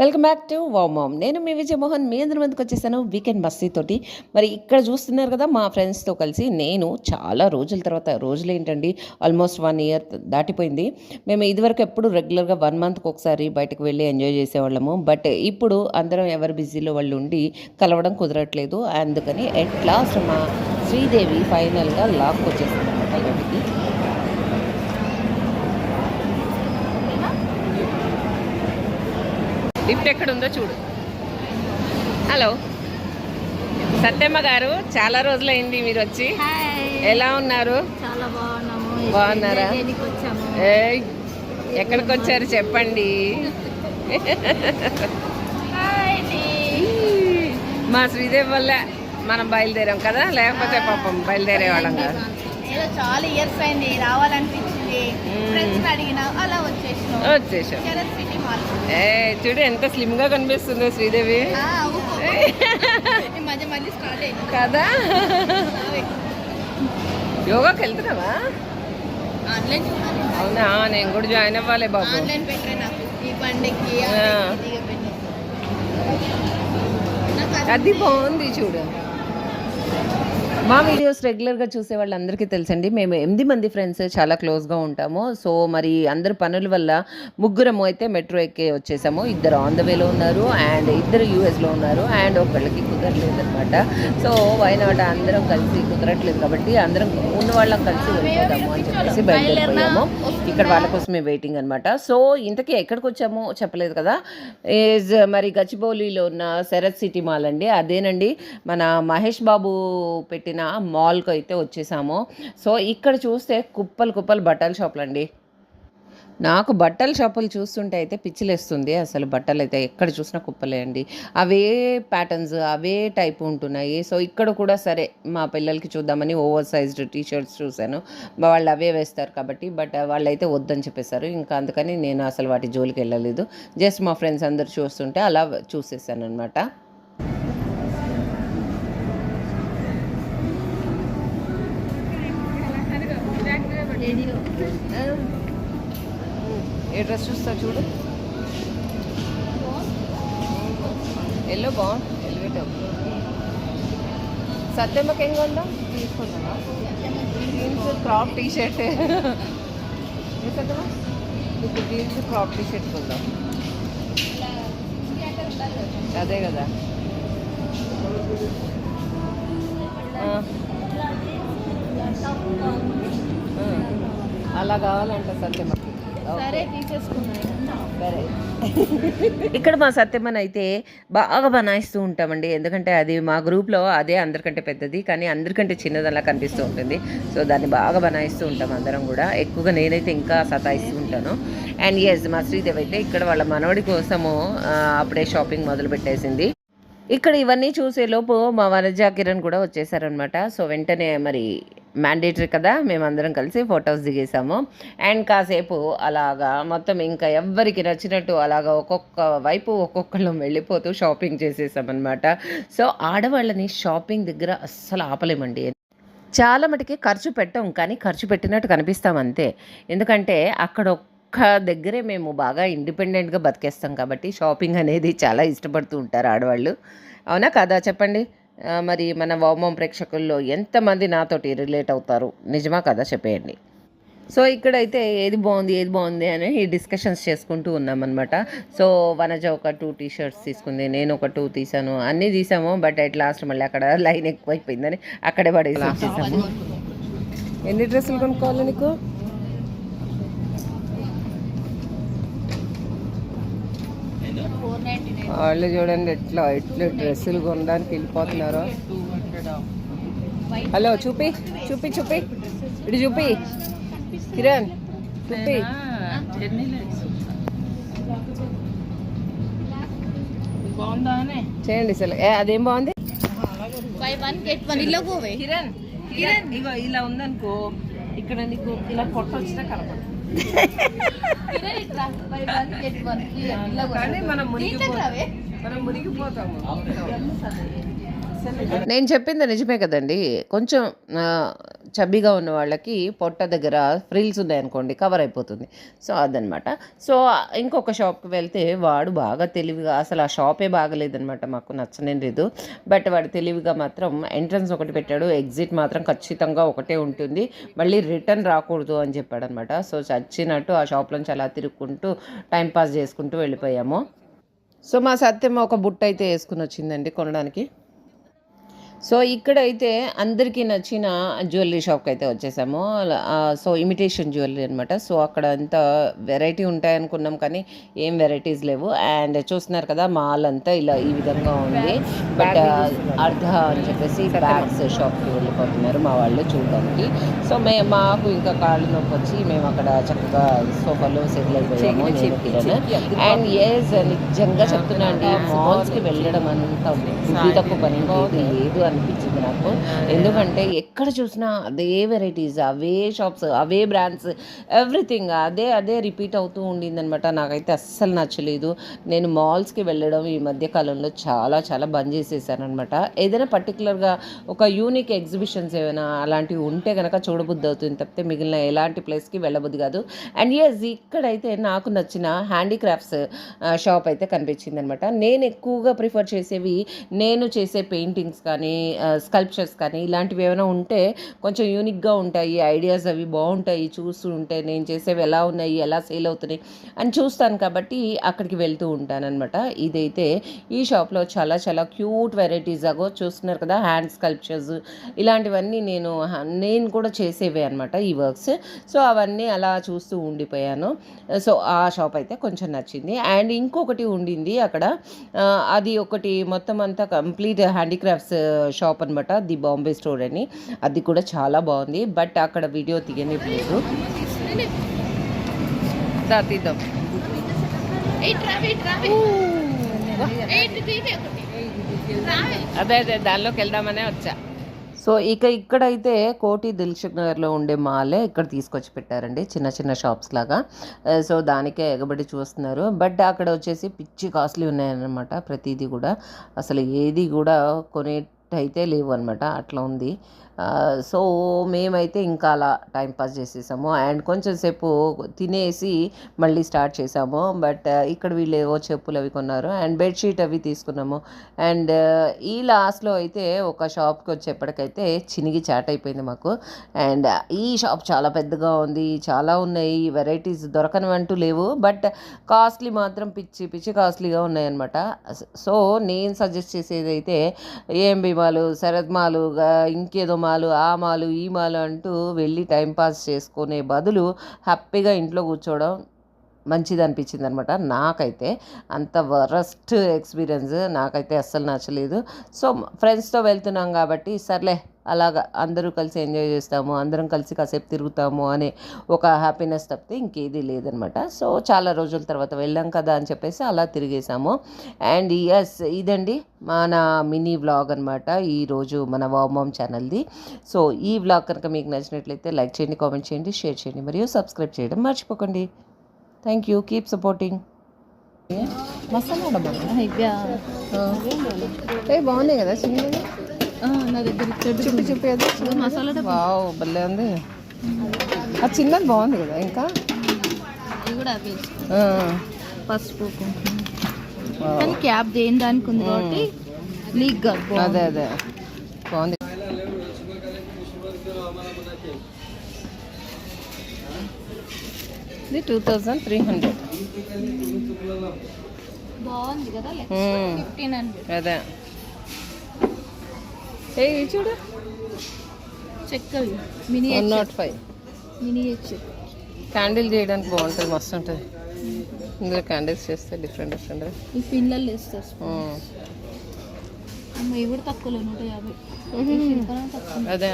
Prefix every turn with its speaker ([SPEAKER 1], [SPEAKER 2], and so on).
[SPEAKER 1] Welcome back to వామామ్ నేను మీ విజయమోహన్ మీ అందరి మందికి వచ్చేసాను వీకెండ్ మస్తీ తోటి. మరి ఇక్కడ చూస్తున్నారు కదా మా ఫ్రెండ్స్తో కలిసి నేను చాలా రోజుల తర్వాత రోజులు ఏంటండి? ఆల్మోస్ట్ వన్ ఇయర్ దాటిపోయింది. మేము ఇదివరకు ఎప్పుడు రెగ్యులర్గా వన్ మంత్కి ఒకసారి బయటకు వెళ్ళి ఎంజాయ్ చేసేవాళ్ళము. బట్ ఇప్పుడు అందరం ఎవరు బిజీలో వాళ్ళు ఉండి కలవడం కుదరట్లేదు. అందుకని ఎట్ లాస్ట్ మా శ్రీదేవి ఫైనల్గా లాక్ వచ్చేసింది. లిఫ్ట్ ఎక్కడ ఉందో చూడు. హలో. సత్యమ్మ గారు చాలా రోజులైంది మీరు వచ్చి. ఎలా ఉన్నారు? బాగున్నారా? ఎక్కడికి వచ్చారు చెప్పండి. మా శ్రీదేవి వల్ల మనం బయలుదేరాం కదా? లేకపోతే పాపం బయలుదేరే వాళ్ళం కాదు.
[SPEAKER 2] ఏదో చాలా ఇయర్స్ అయింది రావాలనిపించింది. ఫ్రెండ్స్ అడిగిన అలా
[SPEAKER 1] వచ్చేసాం.
[SPEAKER 2] సిటీ మాల్
[SPEAKER 1] ఏ చూడు ఎంత స్లిమ్గా కనిపిస్తుందో శ్రీదేవి.
[SPEAKER 2] మధ్య మళ్ళీ స్టార్ట్ అయింది.
[SPEAKER 1] కదా? యోగాకి వెళ్తున్నావా?
[SPEAKER 2] ఆన్లైన్
[SPEAKER 1] అవునా? నేను కూడా జాయిన్ అవ్వాలి బాబు.
[SPEAKER 2] ఆన్లైన్ పెట్టరే నాకు. ఈ పండుగకి అది
[SPEAKER 1] బాగుంది చూడు. మా వీడియోస్ రెగ్యులర్గా చూసే వాళ్ళందరికీ తెలుసండి. మేము ఎనిమిది మంది ఫ్రెండ్స్ చాలా క్లోజ్గా ఉంటాము. సో మరి అందరి పనుల వల్ల ముగ్గురము అయితే మెట్రో ఎక్కే వచ్చేసాము. ఇద్దరు ఆన్ ద వేలో ఉన్నారు అండ్ ఇద్దరు యూఎస్లో ఉన్నారు అండ్ ఒకళ్ళకి కుదరలేదు అనమాట సో వైనాట్ అందరం కలిసి కుదరట్లేదు కాబట్టి అందరం ఉన్న వాళ్ళం కలిసి వెళ్ళిపోదాము అని చెప్పేసి బయలుదేరిపోయాము. ఇక్కడ వాళ్ళ కోసమే వెయిటింగ్ అనమాట సో ఇంతకీ ఎక్కడికి వచ్చామో చెప్పలేదు కదా. ఈజ్ uh, మరి గచ్చిబౌలిలో ఉన్న శరత్ సిటీ మాల్ అండి. అదేనండి మన మహేష్ బాబు పెట్టిన మాల్కి అయితే వచ్చేసాము. సో ఇక్కడ చూస్తే కుప్పలు కుప్పలు బట్టల షాపులు అండి నాకు బట్టల షాపులు చూస్తుంటే అయితే పిచ్చిలేస్తుంది. అసలు బట్టలు అయితే ఎక్కడ చూసినా కుప్పలే అండి అవే ప్యాటర్న్స్ అవే టైప్ ఉంటున్నాయి. సో ఇక్కడ కూడా సరే మా పిల్లలకి చూద్దామని ఓవర్ సైజ్డ్ టీ షర్ట్స్ చూశాను. వాళ్ళు అవే వేస్తారు కాబట్టి బట్ వాళ్ళైతే వద్దని చెప్పేశారు. ఇంకా అందుకని నేను అసలు వాటి జోలికి వెళ్ళలేదు. జస్ట్ మా ఫ్రెండ్స్ అందరు చూస్తుంటే అలా చూసేసాను అనమాట
[SPEAKER 2] ఏది
[SPEAKER 1] ఏ డ్రెస్ చూస్తా చూడు? ఎల్లో బాగుంది ఎలివేటర్ సత్యమ్మకి ఏం కొందాం? తీసుకుందామా? జీన్స్ క్రాప్ టీ షర్ట్ ఇప్పుడు జీన్స్ క్రాప్ టీ షర్ట్ కొందాం. అదే కదా. అలా కావాలంట సత్యమ్మకి.
[SPEAKER 2] సరే
[SPEAKER 1] ఇక్కడ మా సత్యమ్మని అయితే బాగా బనాయిస్తూ ఉంటామండి. ఎందుకంటే అది మా గ్రూప్లో అదే అందరికంటే పెద్దది కానీ అందరికంటే చిన్నది అలా కనిపిస్తూ ఉంటుంది. సో దాన్ని బాగా బనాయిస్తూ ఉంటాం అందరం కూడా. ఎక్కువగా నేనైతే ఇంకా సతాయిస్తూ ఉంటాను. అండ్ ఎస్ మా శ్రీదేవి అయితే ఇక్కడ వాళ్ళ మనవడి కోసము అప్పుడే షాపింగ్ మొదలు పెట్టేసింది. ఇక్కడ ఇవన్నీ చూసేలోపు మా వనజ కిరణ్ కూడా వచ్చేసారనమాట సో వెంటనే మరి మ్యాండేటరీ కదా మేమందరం కలిసి ఫొటోస్ దిగేసాము అండ్ కాసేపు అలాగా మొత్తం ఇంకా ఎవ్వరికి నచ్చినట్టు అలాగా ఒక్కొక్క వైపు ఒక్కొక్కళ్ళం వెళ్ళిపోతూ షాపింగ్ చేసేసామన్నమాట. సో ఆడవాళ్ళని షాపింగ్ దగ్గర అస్సలు ఆపలేమండి. చాలా మటుకి ఖర్చు పెట్టాం కానీ ఖర్చు పెట్టినట్టు కనిపిస్తాం అంతే. ఎందుకంటే అక్కడ ఒక్క దగ్గరే మేము బాగా ఇండిపెండెంట్గా బతికేస్తాం కాబట్టి షాపింగ్ అనేది చాలా ఇష్టపడుతూ ఉంటారు ఆడవాళ్ళు. అవునా కదా? చెప్పండి. మరి మన వామం ప్రేక్షకుల్లో ఎంతమంది నాతోటి రిలేట్ అవుతారు? నిజమా కదా చెప్పేయండి. సో ఇక్కడైతే ఏది బాగుంది ఏది బాగుంది అని డిస్కషన్స్ చేసుకుంటూ ఉన్నామన్నమాట. సో వనజ ఒక టూ టీ షర్ట్స్ తీసుకుంది నేను ఒక టూ తీసాను అన్నీ తీసాము బట్ అట్ లాస్ట్ మళ్ళీ అక్కడ లైన్ ఎక్కువైపోయిందని అక్కడే పడేసి ఎన్ని డ్రెస్సులు కొనుక్కోవాలి నీకు? వాళ్ళు చూడండి ఎట్లా ఎట్లా డ్రెస్సులు కొనడానికి వెళ్ళిపోతున్నారు. హలో చూపి చూపి చూపి. ఇటు చూపి. కిరణ్ చూపి. చేయండి అసలు ఏ అదేం బాగుంది?
[SPEAKER 2] బై వన్ గెట్ వన్ ఇల్లు పోవే.
[SPEAKER 1] కిరణ్. కిరణ్. ఇగో ఇలా ఉందనుకో ఇక్కడ నీకు ఇలా పొట్ట వచ్చినా కనపడదు. నేను చెప్పింది నిజమే కదండి. కొంచెం చబ్బీగా ఉన్న వాళ్ళకి పొట్ట దగ్గర ఫ్రిల్స్ ఉన్నాయనుకోండి కవర్ అయిపోతుంది. సో అదనమాట సో ఇంకొక షాప్కి వెళ్తే వాడు బాగా తెలివిగా అసలు ఆ షాపే బాగలేదనమాట మాకు నచ్చనే లేదు. బట్ వాడు తెలివిగా మాత్రం ఎంట్రన్స్ ఒకటి పెట్టాడు ఎగ్జిట్ మాత్రం ఖచ్చితంగా ఒకటే ఉంటుంది. మళ్ళీ రిటర్న్ రాకూడదు అని చెప్పాడు అనమాట సో చచ్చినట్టు ఆ షాప్లోంచి అలా తిరుక్కుంటూ టైం పాస్ చేసుకుంటూ వెళ్ళిపోయాము. సో మా సత్యం ఒక బుట్ట అయితే వేసుకుని వచ్చిందండి కొనడానికి. సో ఇక్కడైతే అందరికీ నచ్చిన జ్యువెలరీ షాప్కి అయితే వచ్చేసాము సో ఇమిటేషన్ జ్యువెలరీ అనమాట సో అక్కడ అంతా వెరైటీ ఉంటాయనుకున్నాం కానీ ఏం వెరైటీస్ లేవు. అండ్ చూస్తున్నారు కదా మాల్ అంతా ఇలా ఈ విధంగా ఉంది. బట్ అర్ధ అని చెప్పేసి బ్యాగ్స్ షాప్కి వెళ్ళిపోతున్నారు మా వాళ్ళు చూడడానికి. సో మే మాకు ఇంకా కాళ్ళు నొప్పి వచ్చి మేము అక్కడ చక్కగా సోఫాలో సెటిల్ అయిపోయాము. అండ్ ఎస్ నిజంగా చెప్తున్నా అండి మాల్స్కి వెళ్ళడం అంత తక్కువ పని లేదు. అనిపించింది నాకు. ఎందుకంటే ఎక్కడ చూసినా అదే వెరైటీస్ అవే షాప్స్ అవే బ్రాండ్స్ ఎవ్రీథింగ్ అదే అదే రిపీట్ అవుతూ ఉండింది అనమాట నాకైతే అస్సలు నచ్చలేదు. నేను మాల్స్కి వెళ్ళడం ఈ మధ్య కాలంలో చాలా చాలా బంద్ చేసేసాను అనమాట ఏదైనా పర్టికులర్గా ఒక యూనిక్ ఎగ్జిబిషన్స్ ఏమైనా అలాంటివి ఉంటే కనుక చూడబుద్ధి అవుతుంది తప్పితే మిగిలిన ఎలాంటి ప్లేస్కి వెళ్ళబుద్ధి కాదు. అండ్ ఎస్ ఇక్కడైతే నాకు నచ్చిన హ్యాండీక్రాఫ్ట్స్ షాప్ అయితే కనిపించింది అనమాట నేను ఎక్కువగా ప్రిఫర్ చేసేవి నేను చేసే పెయింటింగ్స్ కానీ స్కల్ప్చర్స్ కానీ ఇలాంటివి ఏమైనా ఉంటే కొంచెం యూనిక్గా ఉంటాయి. ఐడియాస్ అవి బాగుంటాయి. చూస్తూ ఉంటే నేను చేసేవి ఎలా ఉన్నాయి ఎలా సేల్ అవుతున్నాయి అని చూస్తాను కాబట్టి అక్కడికి వెళ్తూ ఉంటానన్నమాట. ఇదైతే ఈ షాప్లో చాలా చాలా క్యూట్ వెరైటీస్ అగో చూస్తున్నారు కదా హ్యాండ్ స్కల్ప్చర్స్ ఇలాంటివన్నీ నేను నేను కూడా చేసేవే అనమాట ఈ వర్క్స్ సో అవన్నీ అలా చూస్తూ ఉండిపోయాను. సో ఆ షాప్ అయితే కొంచెం నచ్చింది. అండ్ ఇంకొకటి ఉండింది అక్కడ. అది ఒకటి మొత్తం అంతా కంప్లీట్ హ్యాండీక్రాఫ్ట్స్ షాప్ అనమాట ది బాంబే స్టోర్ అని. అది కూడా చాలా బాగుంది. బట్ అక్కడ వీడియో తీయనివ్వలేదు. దా తీద్దాం.
[SPEAKER 2] ఎయిట్ రావే ఎయిట్ రావే ఎయిట్ తీవే ఒకటి. రావే
[SPEAKER 1] అదే అదే దానిలోకి వెళ్దామనే వచ్చా. సో ఇక ఇక్కడైతే కోటి దిల్సుఖ్ నగర్లో ఉండే మాలే ఇక్కడ తీసుకొచ్చి పెట్టారండి. చిన్న చిన్న షాప్స్ లాగా. సో దానికే ఎగబడి చూస్తున్నారు. బట్ అక్కడ వచ్చేసి పిచ్చి కాస్ట్లీ ఉన్నాయన్నమాట ప్రతిదీ కూడా. అసలు ఏది కూడా అయితే లేవు అనమాట అట్లా ఉంది సో మేమైతే ఇంకా అలా టైం పాస్ చేసేసాము. అండ్ కొంచెం సేపు తినేసి మళ్ళీ స్టార్ట్ చేసాము. బట్ ఇక్కడ వీళ్ళు ఏవో చెప్పులు అవి కొన్నారు. అండ్ బెడ్షీట్ అవి తీసుకున్నాము. అండ్ ఈ లాస్ట్లో అయితే ఒక షాప్కి వచ్చేప్పటికైతే చినిగి చాట్ అయిపోయింది మాకు. అండ్ ఈ షాప్ చాలా పెద్దగా ఉంది. చాలా ఉన్నాయి. వెరైటీస్ దొరకనివంటూ లేవు. బట్ కాస్ట్లీ మాత్రం పిచ్చి పిచ్చి కాస్ట్లీగా ఉన్నాయన్నమాట. సో నేను సజెస్ట్ చేసేది అయితే ఏం మాలు శరత్ ఇంకేదో మాలు ఆ మాలు ఈ మాలు అంటూ వెళ్ళి టైంపాస్ చేసుకునే బదులు హ్యాపీగా ఇంట్లో కూర్చోవడం మంచిది అనిపించింది అనమాట నాకైతే. అంత వరస్ట్ ఎక్స్పీరియన్స్ నాకైతే అస్సలు నచ్చలేదు. సో ఫ్రెండ్స్తో వెళ్తున్నాం కాబట్టి సర్లే అలాగా అందరూ కలిసి ఎంజాయ్ చేస్తాము అందరం కలిసి కాసేపు తిరుగుతాము అనే ఒక హ్యాపీనెస్ తప్పితే ఇంకేది లేదనమాట. సో చాలా రోజుల తర్వాత వెళ్ళాం కదా అని చెప్పేసి అలా తిరిగేసాము. అండ్ ఎస్ ఇదండి మన మినీ వ్లాగ్ అనమాట ఈరోజు మన వామోమ్ ఛానల్ది సో ఈ వ్లాగ్ కనుక మీకు నచ్చినట్లయితే లైక్ చేయండి కామెంట్ చేయండి షేర్ చేయండి మరియు సబ్స్క్రైబ్ చేయడం మర్చిపోకండి. Thank you keep supporting masala బాగున్నాయి కదా చిన్నది
[SPEAKER 2] నా దగ్గర ఇక్కడ
[SPEAKER 1] చూపి చూపి అది
[SPEAKER 2] మసాలా డబ్బా.
[SPEAKER 1] వావ్ భలే ఉంది. ఆ చిన్నది బాగుంది కదా ఇంకా?
[SPEAKER 2] ఇది కూడా అవి.
[SPEAKER 1] ఆ,
[SPEAKER 2] పసుపు. కానీ క్యాప్ దేని దానికి ఉంది కాబట్టి లీక్ కాదు
[SPEAKER 1] అదే అదే. బాగుంది. ఇది టూ థౌజండ్ త్రీ హండ్రెడ్.
[SPEAKER 2] బాగుంది కదా ఫిఫ్టీన్ హండ్రెడ్.
[SPEAKER 1] అదే. ఏ చూడు.
[SPEAKER 2] చెక్కవి mini
[SPEAKER 1] one nought five
[SPEAKER 2] mini
[SPEAKER 1] candle చేయడానికి బాగుంటుంది మస్తు ఉంటుంది. ఇందులో క్యాండిల్స్ చేస్తే డిఫరెంట్ డిఫరెంట్
[SPEAKER 2] ఈ పిల్లలు వేస్తారు అమ్మ ఇవి కూడా తక్కువలో నూట యాభై.
[SPEAKER 1] అదే.